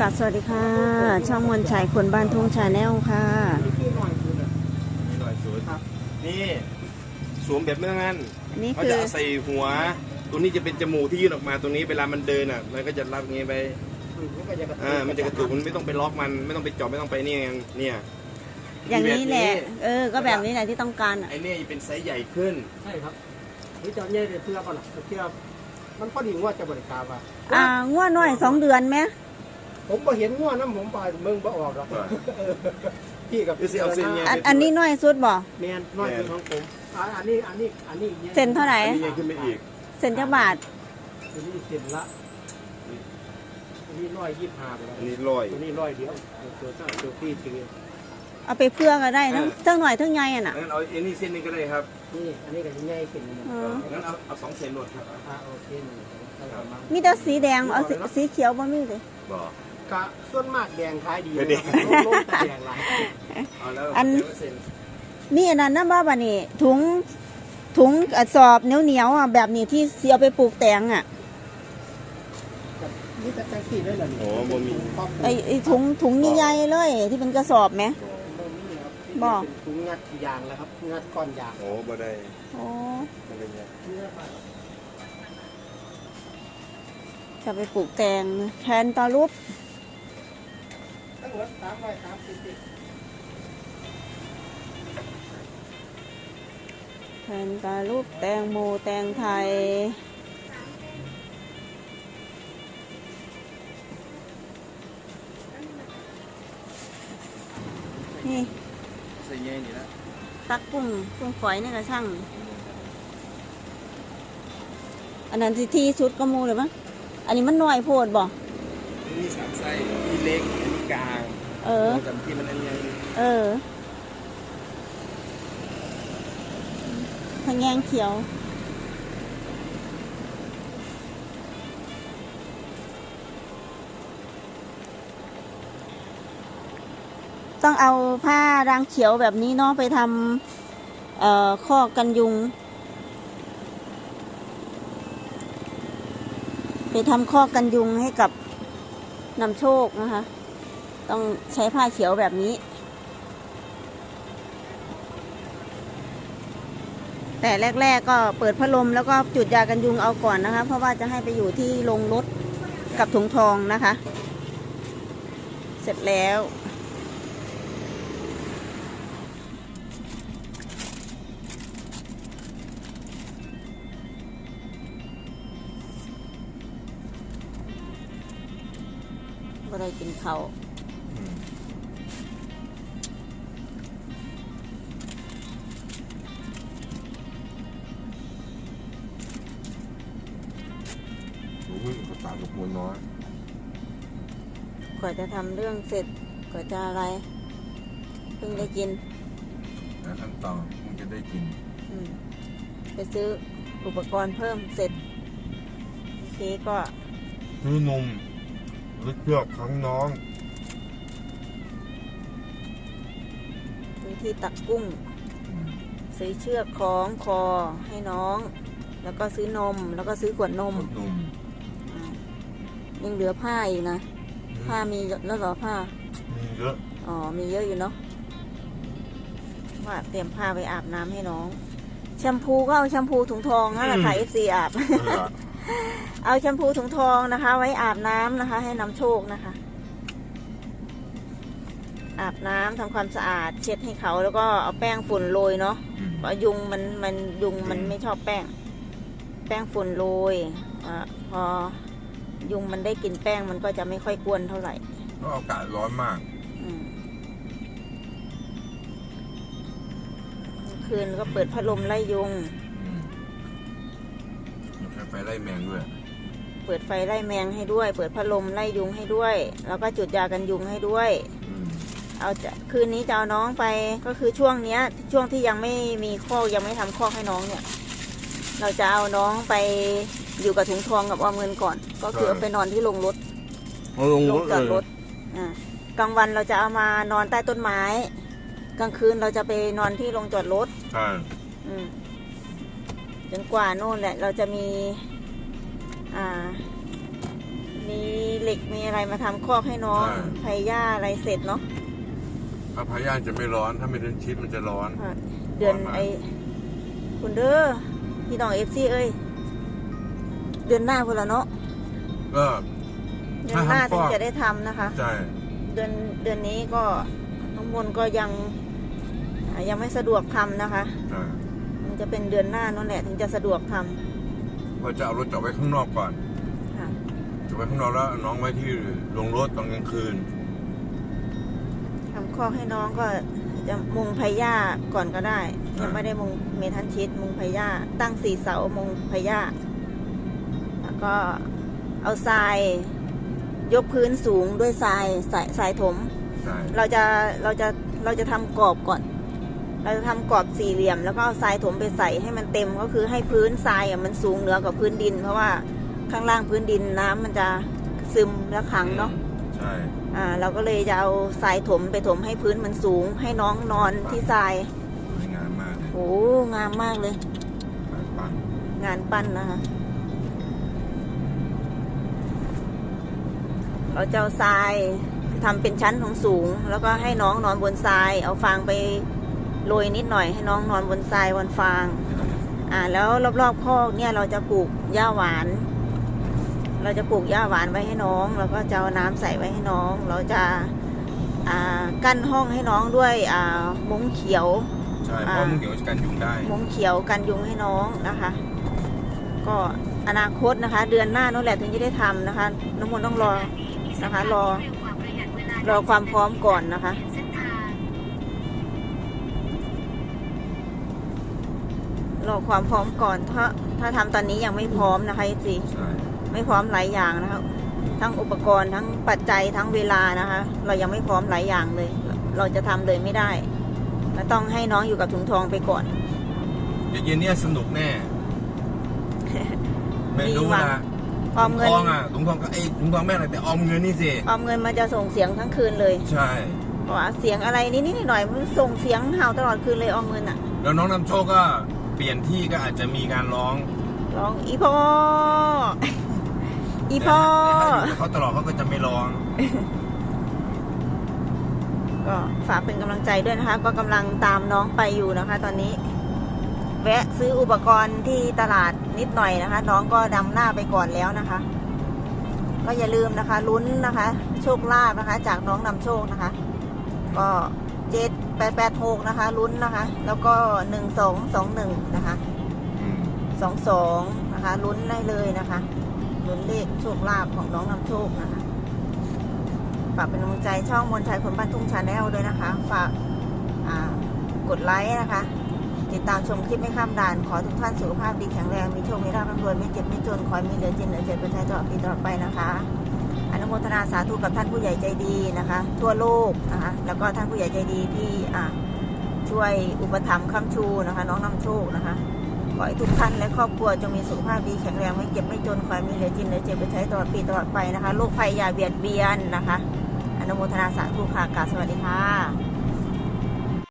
กับสวัสดีค่ะ ช่องมนชัยคนบ้านทุ่งชาแนลค่ะที่หน่อยคือแบบนี่หน่อยสวยครับนี่สวมแบบนั้นอันนี้เขาคือ จะเอาใส่หัวตรงนี้จะเป็นจมูกที่ยื่นออกมาตรงนี้เวลามันเดินอะมันก็จะรับอย่างงี้ไปมันก็จะกระตุกอ่ามันจะกระตุกมันไม่ต้องไปล็อกมันไม่ต้องไปเจาะไม่ต้องไปเนี่ยเนี่ยอย่างนี้แหละ เออ ก็แบบนี้แหละที่ต้องการอะไอ้เนี่ยเป็นไซส์ใหญ่ขึ้น ใช่ครับนี่จะเนี่ยเพื่อก่อนล่ะเพื่อมันพอดีงวดจะบริการว่าอ่าง่วน้อยสองเดือนไหม ผมบ่เห็นงวดนะผมไปเมืองบ่ออกหรอกว่าเออพี่กับคือสิเอาเส้นเนี่ย อันอันนี้น้อยสุดบ่แมนน้อยคือของผมอ่าอันนี้อันนี้อันนี้เซ็นเท่าไหร่อันนี้ใหญ่ขึ้นไปอีก เซ็นเจ้าบาทอันนี้เซ็นละอันนี้ร้อยยี่สิบห้าไปแล้วอันนี้ร้อยอันนี้ร้อยเดียวตัวเจ้าตัวพี่ทีเอาไปเพื่อก็ได้ทั้งทั้งหน่อยทั้งใหญ่อะน่ะงั้นเอาอันนี้เส้นหนึงก็ได้ครับนี่อันนี้ก็ยังไงเซ็นนี่อ๋องั้นเอาเอาสองเส้นหมดครับอ่าโอเคหนึ่งสองสามมีแต่สีแดงเอาสีสีเขียวบ่มีเลยบอ กกะส่วนมากแดงขายดีแดงลงแต่แดงหลายเอาแล้วอันเดี๋ยวเส้นมีอันนั้นนะบ้าบานี่ถุงถุงกระสอบเหนียวเหนียวๆอะแบบนี้ที่เสียไปปลูกแตงอะนี่แต่แท็กซี่ได้เหรอนี่โอ้บ่มีไอไอถุงถุงใหญ่ๆเลยที่เป็นกระสอบไหมบ่มีครับบ่เป็นถุงงัดยางแล้วครับงัดก้อนยางโอ้บ่ได้โอ้บ่ได้เนี่ยจะไปปลูกแตงแทนตารูป ทั้งหมดสามร้อยสามสิบเจ็ดแทนตารูปแตงโมแตงไทย นี่ใส่ใหญ่นี่ละตักกุ้งกุ้งฝอยนี่ก็ช่าง อันนั้นที่ที่สุดก็มูเลยมั้งอันนี้มันน้อยโพดบ่มีสามไซส์มีเล็ก กลางเออจำที่มันอันใหญ่เออทางแยงเขียวต้องเอาผ้ารางเขียวแบบนี้เนาะไปทำเอ่อข้อกันยุง ไปทำข้อกันยุงให้กับนำโชคนะคะ ต้องใช้ผ้าเขียวแบบนี้ แต่แรก ๆ ก็เปิดพัดลมแล้วก็จุดยากันยุงเอาก่อนนะคะ เพราะว่าจะให้ไปอยู่ที่โรงรถกับถุงทองนะคะ เสร็จแล้วก็ได้กินเขา โอ้ยเขาตามกับมวลน้อยกว่าจะทำเรื่องเสร็จกว่าจะอะไรเพิ่งได้กินนะขั้นตอนคงจะได้กินอืมไปซื้ออุปกรณ์เพิ่มเสร็จโอเคก็ซื้อนมหรือเชือกขังน้อง ซื้อที่ตักกุ้งซื้อเชือกคล้องคอให้น้อง แล้วก็ซื้อนมแล้วก็ซื้อขวดนม นมอ่า ยังเหลือผ้าอีกนะ ผ้ามีแล้วเหรอผ้า มีเยอะ อ๋อ มีเยอะอยู่เนาะ ว่าเตรียมผ้าไปอาบน้ำให้น้อง แชมพูก็เอาแชมพูถุงทองนั่นแหละค่ะ FC อาบ เอาแชมพูถุงทองนะคะ ไว้อาบน้ำนะคะ ให้นำโชคนะคะ อาบน้ำทำความสะอาด เช็ดให้เขาแล้วก็เอาแป้งฝุ่นโรยเนาะเพราะยุงมันมันยุงมันไม่ชอบแป้ง แป้งฝุ่นโรยอาพอ ยุงมันได้กลินแป้งมันก็จะไม่ค่อยกวนเท่าไหร่ก็อากาศร้อนมากอืมกลางคืนก็เปิดพัดลมไล่ยุงใช้ไฟไล่แมงด้วยเปิดไฟไล่แมงให้ด้วย เปิดพัดลมไล่ยุงให้ด้วย แล้วก็จุดยากันยุงให้ด้วยเอาจะคืนนี้จะเอาน้องไปก็คือช่วงเนี้ย ช่วงที่ยังไม่มีคอกยังไม่ทำคอกให้น้องเนี่ย เราจะเอาน้องไป อยู่กับถุงทองกับออมเงินก่อน ก็คือครับเอาไปนอนที่โรงรถลงโรงจอดรถอ่ากลางวันเราจะเอามานอนใต้ต้นไม้ กลางคืนเราจะไปนอนที่โรงจอดรถ ใช่อืมจนกว่าโน่นแหละ เราจะมี อ่า มีเลเหล็กมีอะไรมาทำคอกให้น้องใช่ไผ่หญ้าอะไรเสร็จเนาะถ้าพายานจะไม่ร้อนถ้าไม่ได้ชิดมันจะร้อนค่ะเดือนร้อนมากไอคุณเด้อพี่น้องเอฟซีเอ้ย เดือนหน้าพุ่นละเนาะก็เดือนหน้าถ้าทำฟถึองกจะได้ทำนะคะ ใช่เดือนเดือนนี้ก็น้องมนต์ก็ยังอ่ายังไม่สะดวกทำนะคะใช่มันจะเป็นเดือนหน้านั่นแหละถึงจะสะดวกทำก็จะเอารถจอดไว้ข้างนอกก่อนค่ะ จอดไว้ข้างนอกแล้วเอาน้องไว้ที่ลงรถตอนกลางคืน ทำคอกให้น้องก็จะมุงไผ่หญ้าก่อนก็ได้ อ่ายั ยังไม่ได้มุงเมทันชิดมุงไผ่หญ้าตั้งสี่เสามุงไผ่หญ้าแล้ว ก็เอาทราย ยกพื้นสูงด้วยทรายทรายทรายถม ใช่เราจะเราจะเราจะทำกรอบก่อน เราจะทำกรอบสี่เหลี่ยม แล้วก็เอาทรายถมไปใส่ให้มันเต็มก็คือให้พื้นทรายอะมันสูงเหนือกว่าพื้นดิน เพราะว่าข้างล่างพื้นดินน้ำมันจะซึมและขังเนาะ ใช่อ่าเราก็เลยจะเอาทรายถมไปถมให้พื้นมันสูง ให้น้องนอนที่ทรายสวยงามมากเลยโอ้งามมากเลย ปังงานปั้นนะคะ เราจะเอาทรายทำเป็นชั้นของสูง แล้วก็ให้น้องนอนบนทราย เอาฟางไปโรยนิดหน่อย ให้น้องนอนบนทรายบนฟาง อ่า แล้วรอบๆคอกเนี่ยเราจะปลูกหญ้าหวาน เราจะปลูกหญ้าหวานไว้ให้น้อง แล้วก็จะเอาน้ำใส่ไว้ให้น้อง เราจะอ่ากั้นห้องให้น้องด้วยอ่ามุ้งเขียวใช่เพราะมึงเดี๋ยวจะกันยุงได้ มุ้งเขียวกันยุงให้น้องนะคะ ก็อนาคตนะคะ เดือนหน้านั่นแหละถึงจะได้ทำนะคะ น้ำมนต์ต้องรอ นะคะ รอ รอความพร้อมก่อนนะคะรอความพร้อมก่อนถ้าถ้าทำตอนนี้ยังไม่พร้อมนะคะจีใช่ไม่พร้อมหลายอย่างนะคะทั้งอุปกรณ์ทั้งปัจจัยทั้งเวลานะคะ เรายังไม่พร้อมหลายอย่างเลย เราจะทำเลยไม่ได้เราต้องให้น้องอยู่กับถุงทองไปก่อนเดี๋ยวเย็นเนี้ยสนุกแน่ ไม่รู้มีหวังนะ ออมเงินถุงทองอะถุงทองก็ไอ้ถุงทองแม่อะไรแต่ออมเงินนี่สิออมเงินมันจะส่งเสียงทั้งคืนเลยใช่ บอกว่าเสียงอะไรนิดๆหน่อยๆมันส่งเสียงเห่าตลอดคืนเลยออมเงินอะ แล้วน้องนำโชคก็เปลี่ยนที่ก็อาจจะมีการร้องร้องอีพ่อ อีพ่อ แต่ถ้าอยู่กับเขาตลอดเขาก็จะไม่ร้อง ก็ฝากเป็นกำลังใจด้วยนะคะ ก็กำลังตามน้องไปอยู่นะคะ ตอนนี้แวะซื้ออุปกรณ์ที่ตลาดนิดหน่อยนะคะ น้องก็ดำหน้าไปก่อนแล้วนะคะ ก็อย่าลืมนะคะลุ้นนะคะ โชคลาภนะคะ จากน้องนำโชคนะคะ ก็เจ็ดแปดแปดหกนะคะลุ้นนะคะ แล้วก็หนึ่งสองสองหนึ่งนะคะสองสองนะคะลุ้นได้เลยนะคะลุ้นเลขโชคลาภของน้องนำโชคนะคะฝากเป็นกำลังใจช่องมนชัยคนบ้านทุ่งชาแนลด้วยนะคะ ฝากกดไลค์นะคะ ติดตามชมคลิปไม่ข้ามด่าน ขอทุกท่านสุขภาพดีแข็งแรง มีโชค มีลาภร่ำรวย ไม่เจ็บ ไม่จน ขอให้มีเหลือจินเหลือเจ็บประชาตลอดปีตลอดไปนะคะ อนุโมทนาสาธุกับท่านผู้ใหญ่ใจดีนะคะ ทั่วโลกนะคะ แล้วก็ท่านผู้ใหญ่ใจดีที่อ่าช่วยอุปถัมภ์ค้ำชูนะคะ น้องนำโชคนะคะ ขอให้ทุกท่านและครอบครัวจงมีสุขภาพดีแข็งแรง ไม่เจ็บ ไม่จน ขอให้มีเหลือจินเหลือเจ็บไปใช้ตลอดปีตลอดไปนะคะ โรคภัยอย่าเบียดเบียนนะคะ อนุโมทนาสาธุค่ะกาสวัสดีค่ะ